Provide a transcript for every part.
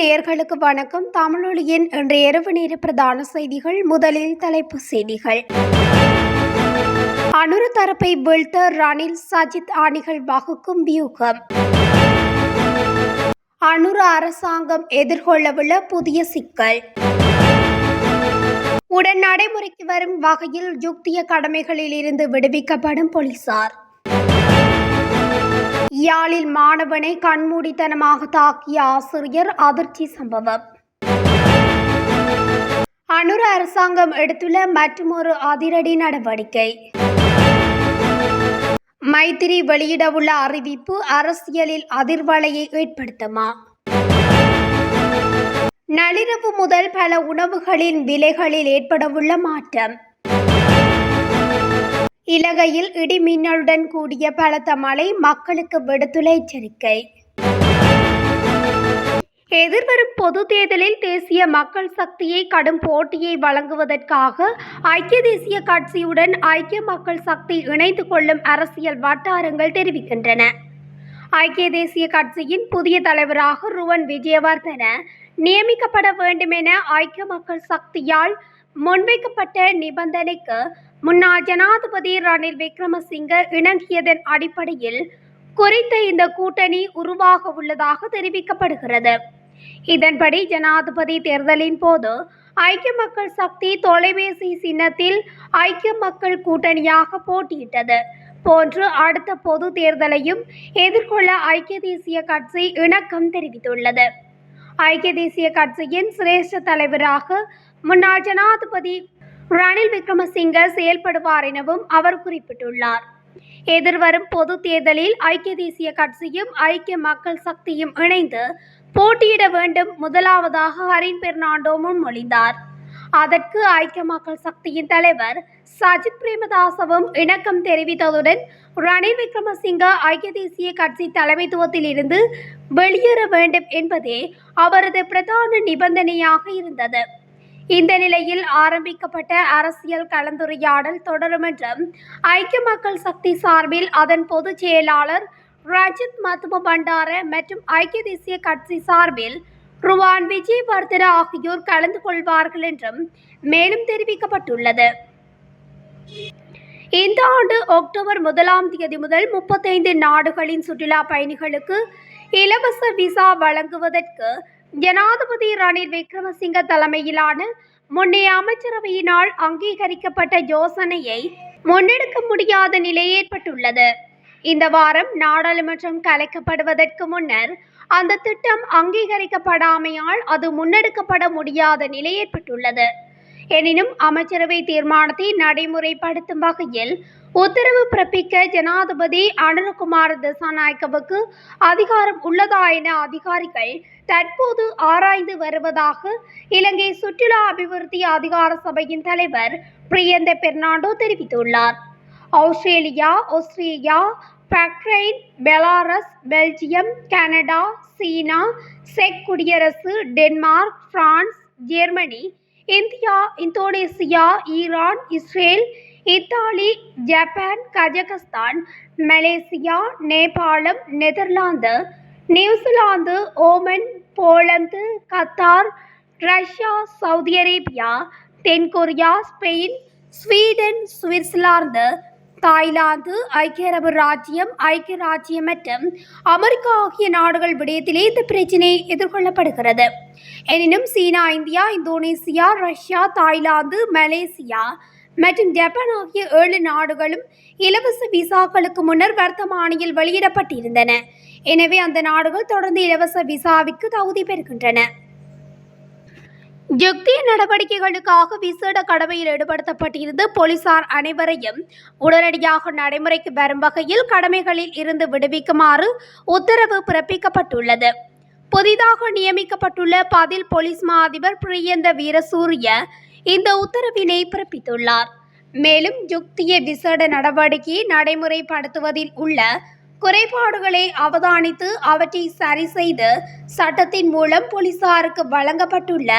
நேயர்களுக்கு வணக்கம். தமிழொலியின் இன்று இரவு நேர பிரதான செய்திகள் முதலில் தலைப்பு செய்திகள். அனுரு தரப்பை வீழ்த்த ரணில் சஜித் அணிகள் வகுக்கும் வியூகம். அனுரு அரசாங்கம் எதிர்கொள்ளவுள்ள புதிய சிக்கல். உடன் நடைமுறைக்கு வரும் வகையில் யுக்திய கடமைகளில் இருந்து விடுவிக்கப்படும் போலீசார். யாழில் மாணவனை கண்மூடித்தனமாக தாக்கிய ஆசிரியர் அதிர்ச்சி சம்பவம். அனுர அரசாங்கம் எடுத்துள்ள மற்றுமொரு அதிரடி நடவடிக்கை. மைத்திரி வெளியிடவுள்ள அறிவிப்பு அரசியலில் அதிர்வலையை ஏற்படுத்துமா? நள்ளிரவு முதல் பல உணவுகளின் விலைகளில் ஏற்படவுள்ள மாற்றம். இலங்கையில் இடி மின்னலுடன் கூடிய பலத்த மழை மக்களுக்கு விடுத்துள்ள எச்சரிக்கை. எதிர்வரும் பொது தேர்தலில் தேசிய மக்கள் சக்தியை கடும் போட்டியை வழங்குவதற்காக ஐக்கிய தேசிய கட்சியுடன் ஐக்கிய மக்கள் சக்தி இணைந்து கொள்ளும் அரசியல் வட்டாரங்கள் தெரிவிக்கின்றன. ஐக்கிய தேசிய கட்சியின் புதிய தலைவராக ருவன் விஜயவர்தன நியமிக்கப்பட வேண்டும் என ஐக்கிய மக்கள் சக்தியால் முன்வைக்கப்பட்ட நிபந்தனைக்கு முன்னாள் ஜனாதிபதி ரணில் விக்ரமசிங்க இணங்கியதன் அடிப்படையில் குறித்த இந்த கூட்டணி உருவாக உள்ளதாக தெரிவிக்கப்படுகிறது. இதன்படி ஜனாதிபதி தேர்தலின் போது ஐக்கிய மக்கள் சக்தி தொலைபேசி சின்னத்தில் ஐக்கிய மக்கள் கூட்டணியாக போட்டியிட்டது. போன்று அடுத்த பொது தேர்தலையும் எதிர்கொள்ள ஐக்கிய தேசிய கட்சி இணக்கம் தெரிவித்துள்ளது. ஐக்கிய தேசிய கட்சியின் சிரேஷ்ட தலைவராக முன்னாள் ஜனாதிபதி ரணில் விக்ரமசிங்க செயல்படுவார் எனவும் அவர் குறிப்பிட்டுள்ளார். எதிர்வரும் பொது தேர்தலில் ஐக்கிய தேசிய கட்சியும் ஐக்கிய மக்கள் சக்தியும் இணைந்து போட்டியிட வேண்டும் முதலாவதாக ஹரின் பெர்னாண்டோ முன்மொழிந்தார். அதற்கு ஐக்கிய மக்கள் சக்தியின் தலைவர் சஜித் பிரேமதாசவும் இணக்கம் தெரிவித்ததுடன் ரணில் விக்ரமசிங்க ஐக்கிய தேசிய கட்சி தலைமைத்துவத்தில் இருந்து வெளியேற வேண்டும் என்பதே அவரது பிரதான நிபந்தனையாக இருந்தது. இந்த நிலையில் ஆரம்பிக்கப்பட்ட அரசியல் கலந்துரையாடல் தொடரும் என்றும் ஐக்கிய மக்கள் சக்தி சார்பில் அதன் பொதுச் செயலாளர் ரஜித் மத்தும பண்டார மற்றும் ஐக்கிய தேசிய கட்சி சார்பில் ருவான் விஜயவர்தன ஆகியோர் கலந்து கொள்வார்கள் என்றும் மேலும் தெரிவிக்கப்பட்டுள்ளது. இந்த ஆண்டு அக்டோபர் முதலாம் தேதி முதல் முப்பத்தைந்து நாடுகளின் சுற்றுலா பயணிகளுக்கு இலவச விசா வழங்குவதற்கு ஜனாதிபதி ரணில் விக்ரமசிங்க தலைமையிலான முன்னைய அமைச்சரவையினால் அங்கீகரிக்கப்பட்ட யோசனையை முன்னெடுக்க முடியாத நிலை ஏற்பட்டுள்ளது. இந்த வாரம் நாடாளுமன்றம் கலைக்கப்படுவதற்கு முன்னர் அந்த திட்டம் அங்கீகரிக்கப்படாமையால் அது முன்னெடுக்கப்பட முடியாத நிலை ஏற்பட்டுள்ளது. எனினும் அமைச்சரவை தீர்மானத்தை நடைமுறைப்படுத்தும் வகையில் உத்தரவு பிறப்பிக்க ஜனாதிபதி அனுரகுமார் திசாநாயக்கவுக்கு அதிகாரம் உள்ளதா என அதிகாரிகள் தற்போது ஆராய்ந்து வருவதாக இலங்கை சுற்றுலா அபிவிருத்தி அதிகார சபையின் தலைவர் பிரியந்த பெர்னாண்டோ தெரிவித்துள்ளார். Australia Australia Bahrain Belarus Belgium Canada China check குடியரசு Denmark France Germany India Indonesia Iran Israel Italy Japan Kazakhstan Malaysia நேபாளம் Netherlands New Zealand Oman Poland Qatar Russia Saudi Arabia தென்கொரியா ஸ்பெயின் ஸ்வீடன் சுவிட்சர்லாந்து தாய்லாந்து ஐக்கிய அரபு ராஜ்யம் ஐக்கிய ராஜ்யம் மற்றும் America ஆகிய நாடுகள் விடயத்திலே இந்த பிரச்சினை எதிர்கொள்ளப்படுகிறது. எனினும் China India Indonesia Russia Thailand Malaysia மற்றும் ஜப்பான் ஆகிய ஏழு நாடுகளும் இலவச விசாக்களுக்கு முன்னர் வர்த்தமானியில் வெளியிடப்பட்டிருந்தன. எனவே அந்த நாடுகள் தொடர்ந்து இலவச விசாவிற்கு தகுதி பெறுகின்றன. யுக்திய நடவடிக்கைகளுக்காக விசேட கடமையில் ஈடுபடுத்தப்பட்டிருந்த போலீசார் அனைவரையும் உடனடியாக நடைமுறைக்கு வரும் வகையில் கடமைகளில் இருந்து விடுவிக்குமாறு உத்தரவு பிறப்பிக்கப்பட்டுள்ளது. புதிதாக நியமிக்கப்பட்டுள்ள பதில் போலீஸ் மா அதிபர் பிரியந்த வீரசூரிய இந்த உத்தரவினை பிறப்பித்துள்ளார். மேலும் யுக்திய விசேட நடவடிக்கையை நடைமுறைப்படுத்துவதில் உள்ள குறைபாடுகளை அவதானித்து அவற்றை சரி செய்து சட்டத்தின் மூலம் போலீசாருக்கு வழங்கப்பட்டுள்ள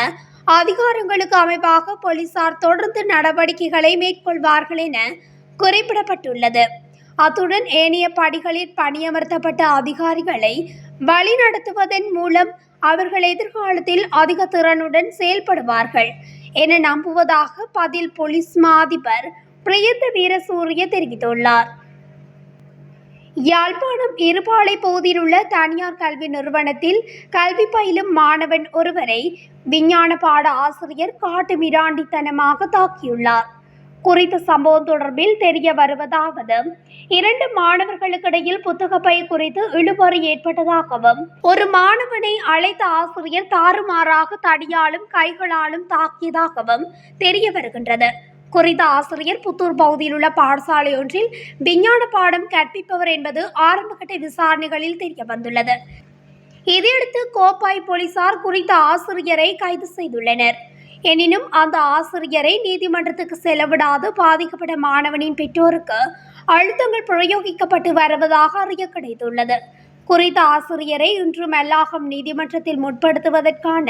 அதிகாரங்களுக்கு அமைவாக போலீசார் தொடர்ந்து நடவடிக்கைகளை மேற்கொள்வார்கள் என குறிப்பிடப்பட்டுள்ளது. அத்துடன் ஏனைய படிகளில் பணியமர்த்தப்பட்ட அதிகாரிகளை வழிநடத்துவதன் மூலம் அவர்கள் எதிர்காலத்தில் அதிக திறனுடன் செயல்படுவார்கள் என நம்புவதாக பதில் போலீஸ் மா அதிபர் பிரியந்த வீரசூரிய தெரிவித்துள்ளார். யாழ்ப்பாணம் இருபாலை பகுதியில் உள்ள தனியார் கல்வி நிறுவனத்தில் கல்வி பயிலும் மாணவன் ஒருவரை விஞ்ஞான பாட ஆசிரியர் காட்டு மிராண்டித்தனமாக தாக்கியுள்ளார். குறித்த சம்பவம் தொடர்பில் தெரிய வருவதாவது இரண்டு மாணவர்களுக்கிடையில் புத்தக பை குறித்து இழுபறி ஏற்பட்டதாகவும் ஒரு மாணவனை அழைத்த ஆசிரியர் தாறுமாறாக தடியாலும் கைகளாலும் தாக்கியதாகவும் தெரிய வருகின்றது. குறித்த ஆசிரியர் புத்தூர் பகுதியில் உள்ள பாடசாலை ஒன்றில் விஞ்ஞான பாடம் கற்பிப்பவர் என்பது ஆரம்பகட்ட விசாரணைகளில் தெரிய வந்துள்ளது இதையடுத்து கோப்பாய் போலீசார் குறித்த ஆசிரியரை கைது செய்துள்ளனர். எனினும் அந்த ஆசிரியரை நீதிமன்றத்துக்கு செலவிடாது பாதிக்கப்பட்ட மாணவனின் பெற்றோருக்கு அழுத்தங்கள் பிரயோகிக்கப்பட்டு வருவதாக அறிய கிடைத்துள்ளது. குறித்த ஆசிரியரை இன்று மெல்லாகம் நீதிமன்றத்தில் முற்படுத்துவதற்கான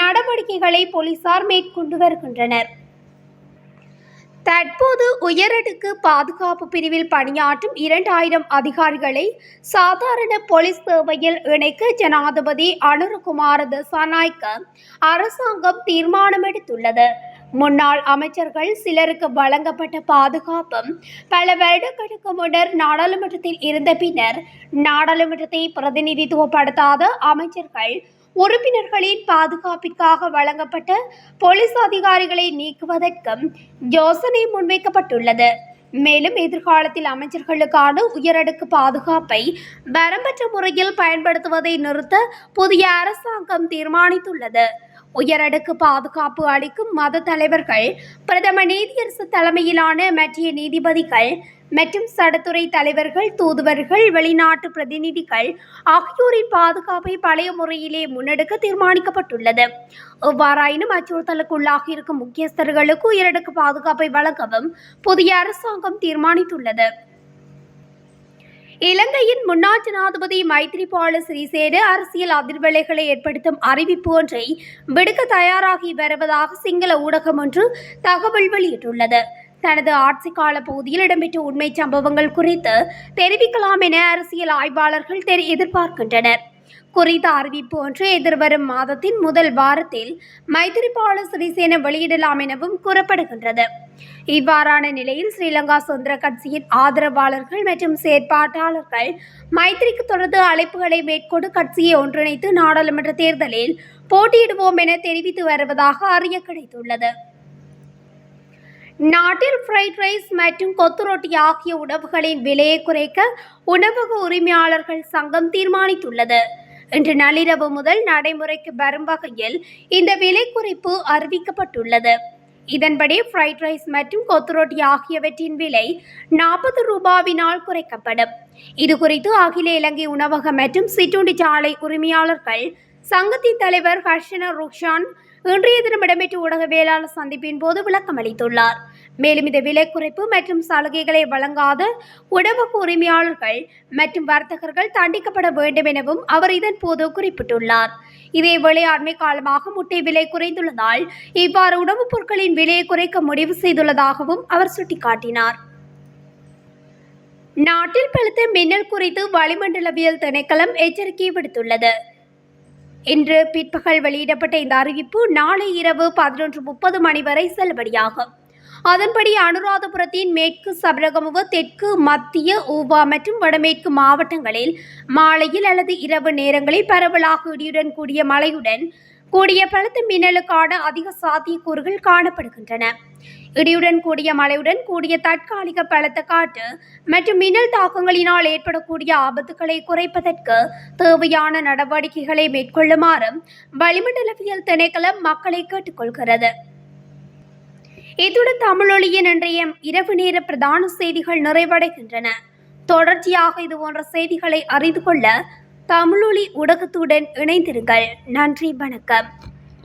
நடவடிக்கைகளை போலீசார் மேற்கொண்டு வருகின்றனர். தற்போது உயரடுக்கு பாதுகாப்பு பிரிவில் பணியாற்றும் இரண்டாயிரம் அதிகாரிகளை சாதாரண போலீஸ் சேவையில் இணைக்க ஜனாதிபதி அனுரகுமார தசாநாய்க்க அரசாங்கம் தீர்மானம் எடுத்துள்ளது முன்னாள் அமைச்சர்கள் சிலருக்கு வழங்கப்பட்ட பாதுகாப்பும் பல வருடங்களுக்கு முன்னர் நாடாளுமன்றத்தில் இருந்த பின்னர் நாடாளுமன்றத்தை பிரதிநிதித்துவப்படுத்தாத அமைச்சர்கள் உறுப்பினர்களின் பாதுகாப்பிற்காக வழங்கப்பட்ட போலீஸ் அதிகாரிகளை நீக்குவதற்கும் யோசனை முன்வைக்கப்பட்டுள்ளது. மேலும் எதிர்காலத்தில் அமைச்சர்களுக்கான உயரடுக்கு பாதுகாப்பை வரம்பற்ற முறையில் பயன்படுத்துவதை நிறுத்த புதிய அரசாங்கம் தீர்மானித்துள்ளது. உயரடுக்கு பாதுகாப்பு அளிக்கும் மத தலைவர்கள் பிரதம நீதியரசு தலைமையிலான மற்றிய நீதிபதிகள் மற்றும் சடத்துறை தலைவர்கள் தூதுவர்கள் வெளிநாட்டு பிரதிநிதிகள் ஆகியோரின் பாதுகாப்பை பழைய முறையிலே முன்னெடுக்க தீர்மானிக்கப்பட்டுள்ளது. எவ்வாறாயினும் அச்சுறுத்தலுக்குள்ளாக இருக்கும் முக்கியஸ்தர்களுக்கு உயரடுக்கு பாதுகாப்பை வழங்கவும் புதிய அரசாங்கம் தீர்மானித்துள்ளது. இலங்கையின் முன்னாள் ஜனாதிபதி மைத்ரிபால சிறிசேன அரசியல் அதிர்வலைகளை ஏற்படுத்தும் அறிவிப்பு ஒன்றை விடுக்க தயாராகி வருவதாக சிங்கள ஊடகம் ஒன்று தகவல் வெளியிட்டுள்ளது. தனது ஆட்சி கால பகுதியில் இடம்பெற்ற உண்மை சம்பவங்கள் குறித்து தெரிவிக்கலாம் என அரசியல் ஆய்வாளர்கள் தெரி எதிர்பார்க்கின்றனர். குறித்த அறிவிப்பு ஒன்று எதிர்வரும் மாதத்தின் முதல் வாரத்தில் மைத்திரிபால சிறிசேன வெளியிடலாம் எனவும் கூறப்படுகின்றது. இவ்வாறான நிலையில் ஸ்ரீலங்கா சுதந்திர கட்சியின் ஆதரவாளர்கள் மற்றும் செயற்பாட்டாளர்கள் மைத்திரிக்கு தொடர்ந்து அழைப்புகளை மேற்கொண்டு கட்சியை ஒன்றிணைத்து நாடாளுமன்ற தேர்தலில் போட்டியிடுவோம் என தெரிவித்து வருவதாக அறிய கிடைத்துள்ளது. நாட்டில் ஃப்ரைட் ரைஸ் மற்றும் கொத்து ரொட்டி ஆகிய உணவுகளின் விலையை குறைக்க உணவக உரிமையாளர்கள் சங்கம் தீர்மானித்துள்ளது. இன்று நள்ளிரவு முதல் நடைமுறைக்கு வரும் வகையில் இந்த விலை குறைப்பு அறிவிக்கப்பட்டுள்ளது. இதன்படி ஃப்ரைட் ரைஸ் மற்றும் கொத்து ரொட்டி ஆகியவற்றின் விலை நாற்பது ரூபாவினால் குறைக்கப்படும். இது குறித்து அகில இலங்கை உணவகம் மற்றும் சிற்றுண்டி சாலை உரிமையாளர்கள் சங்கத்தின் தலைவர் ஹர்ஷன ருக்ஷான் இன்றைய தினம் இடம்பெற்ற ஊடகவியலாளர் சந்திப்பின் போது விளக்கம் அளித்துள்ளார். மேலும் இந்த விலை குறைப்பு மற்றும் சலுகைகளை வழங்காத உணவக உரிமையாளர்கள் மற்றும் வர்த்தகர்கள் தண்டிக்கப்பட வேண்டும் எனவும் அவர் இதன் போது குறிப்பிட்டுள்ளார். இதேவேளை அண்மை காலமாக முட்டை விலை குறைந்துள்ளதால் இவ்வாறு உணவுப் பொருட்களின் விலையை குறைக்க முடிவு செய்துள்ளதாகவும் அவர் சுட்டிக்காட்டினார். நாட்டில் பலத்த மின்னல் குறித்து வளிமண்டலவியல் திணைக்களம் எச்சரிக்கை விடுத்துள்ளது. இன்று பிற்பகல் வெளியிடப்பட்ட இந்த அறிவிப்பு நாளை இரவு பதினொன்று முப்பது மணி வரை செல்லுபடியாகும். அதன்படி அனுராதபுரத்தின் மேற்கு சபரகமுக தெற்கு மத்திய ஊவா மற்றும் வடமேற்கு மாவட்டங்களில் மாலையில் அல்லது இரவு நேரங்களில் பரவலாக இடியுடன் கூடிய மழையுடன் கூடிய பலத்த மின்னலுக்கான அதிக சாத்தியக்கூறுகள் காணப்படுகின்றன. இடியுடன் கூடிய மழையுடன் கூடிய தற்காலிக பலத்த காற்று மற்றும் மின்னல் தாக்கங்களினால் ஏற்படக்கூடிய ஆபத்துக்களை குறைப்பதற்கு தேவையான நடவடிக்கைகளை மேற்கொள்ளுமாறும் வளிமண்டலவியல் திணைக்களம் மக்களை கேட்டுக்கொள்கிறது. இத்துடன் தமிழொலியின் இன்றைய இரவு நேர பிரதான செய்திகள் நிறைவடைகின்றன. தொடர்ச்சியாக இது போன்ற செய்திகளை அறிந்து கொள்ள தமிழொலி ஊடகத்துடன் இணைந்திருங்கள். நன்றி வணக்கம்.